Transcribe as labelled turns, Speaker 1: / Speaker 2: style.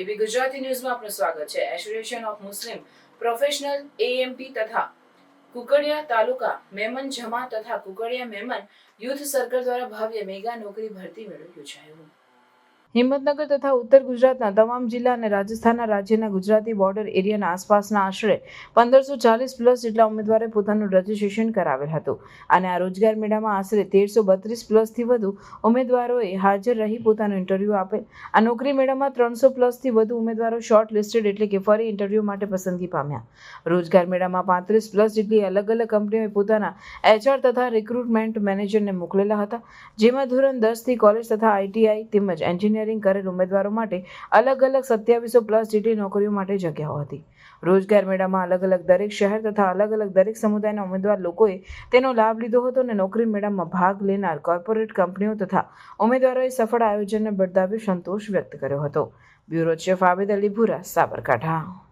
Speaker 1: એબી ગુજરાતી ન્યૂઝમાં આપનું સ્વાગત છે. Association of Muslim professional AMP તથા કુકડિયા તાલુકા મેમન જમા તથા કુકડિયા મેમન યુથ સર્કલ દ્વારા ભવ્ય મેગા નોકરી ભરતી મેળો યોજાયો હિંમતનગર તથા ઉત્તર ગુજરાતના તમામ જિલ્લા અને રાજસ્થાનના રાજ્યના ગુજરાતી બોર્ડર એરિયાના આસપાસના આશરે પંદરસો ચાલીસ પ્લસ જેટલા ઉમેદવારે પોતાનું રજીસ્ટ્રેશન કરાવેલ હતું. અને આ રોજગાર મેળામાં આશરે તેરસો બત્રીસ પ્લસથી વધુ ઉમેદવારોએ હાજર રહી પોતાનું ઇન્ટરવ્યૂ આપેલ આ નોકરી મેળામાં ત્રણસો પ્લસથી વધુ ઉમેદવારો શોર્ટ લિસ્ટેડ એટલે કે ફરી ઇન્ટરવ્યૂ માટે પસંદગી પામ્યા. રોજગાર મેળામાં પાંત્રીસ પ્લસ જેટલી અલગ અલગ કંપનીઓએ પોતાના એચઆર તથા રિક્રુટમેન્ટ મેનેજરને મોકલેલા હતા, જેમાં ધોરણ દસથી કોલેજ તથા આઈટીઆઈ તેમજ એન્જિનિયરિંગ કરેલ ઉમેદવારો માટે અલગ અલગ સત્યાવીસો પ્લસ જેટલી નોકરીઓ માટે જગ્યાઓ હતી. રોજગાર મેળામાં અલગ અલગ દરેક શહેર તથા અલગ અલગ દરેક સમુદાયના ઉમેદવાર લોકોએ તેનો લાભ લીધો હતો અને નોકરી મેળામાં ભાગ લેનાર કોર્પોરેટ કંપનીઓ તથા ઉમેદવારોએ સફળ આયોજનને બિરદાવી સંતોષ વ્યક્ત કર્યો હતો. Bureau chief Abed Ali Bhura, Sabarkantha.